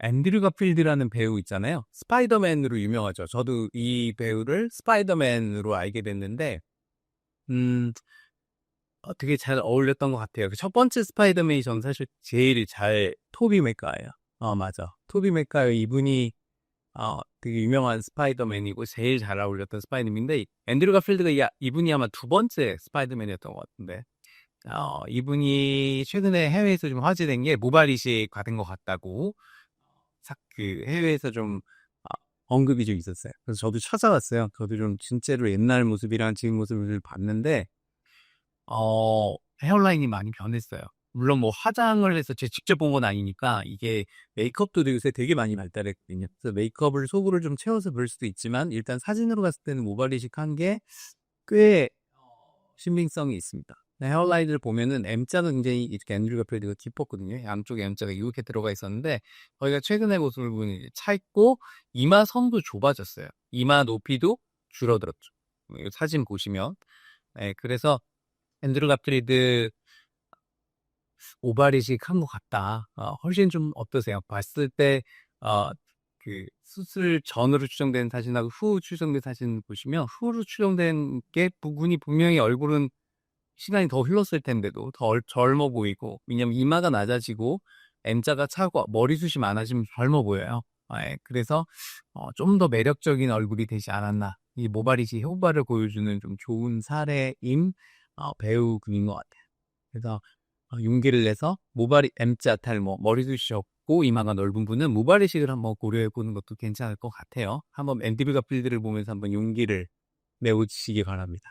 앤드류 가필드라는 배우 있잖아요. 스파이더맨으로 유명하죠. 저도 이 배우를 스파이더맨으로 알게 됐는데 음 어 되게 잘 어울렸던 것 같아요. 그 첫 번째 스파이더맨이 저는 사실 제일 잘 토비 맥과예요. 어 맞아. 토비 맥과이어 이분이 어 되게 유명한 스파이더맨이고 제일 잘 어울렸던 스파이더맨인데 앤드류 가필드가 이 이분이 아마 두 번째 스파이더맨이었던 것 같은데 어 이분이 최근에 해외에서 좀 화제된 게 모발 이식과 된것 같다고 사 그 해외에서 좀아 언급이 좀 있었어요. 그래서 저도 찾아봤어요. 저도 좀 진짜로 옛날 모습이랑 지금 모습을 봤는데 어 헤어라인이 많이 변했어요. 물론 뭐 화장을 해서 제가 직접 본 건 아니니까 이게 메이크업도 요새 되게 많이 발달했거든요. 그래서 메이크업을 속으로 좀 채워서 그럴 수도 있지만 일단 사진으로 봤을 때는 모발 이식한 게 꽤 신빙성이 있습니다. 네 헤어라인을 보면은 M자가 굉장히 이렇게 앤드류 가필드가 깊었거든요. 양쪽에 M자가 이렇게 들어가 있었는데 거기가 최근의 모습을 이제 차 있고 이마 선도 좁아졌어요. 이마 높이도 줄어들었죠. 이 사진 보시면. 예 그래서 앤드류 가필드 모발이식한 것 같다. 어 훨씬 좀 어떠세요? 봤을 때 어 그 수술 전으로 추정되는 사진하고 후 추정된 사진 보시면 후로 추정된 게 부분이 분명히 얼굴은 시간이 더 흘렀을 텐데도 더얼 젊어 보이고 왜냐면 이마가 낮아지고 M자가 차고 머리숱이 많아지면 젊어 보여요. 예 그래서 어 '좀 더 매력적인 얼굴이 되지 않았나.' 이 모발이식 효과를 보여주는 좀 좋은 사례인 어 배우분인 것 같아요. 그래서 어 용기를 내서 모발이 M자 탈모, 머리숱이 적고 이마가 넓은 분은 모발이식을 한번 고려해 보는 것도 괜찮을 것 같아요. 한번 앤드류 가필드를 보면서 한번 용기를 내보시기 바랍니다.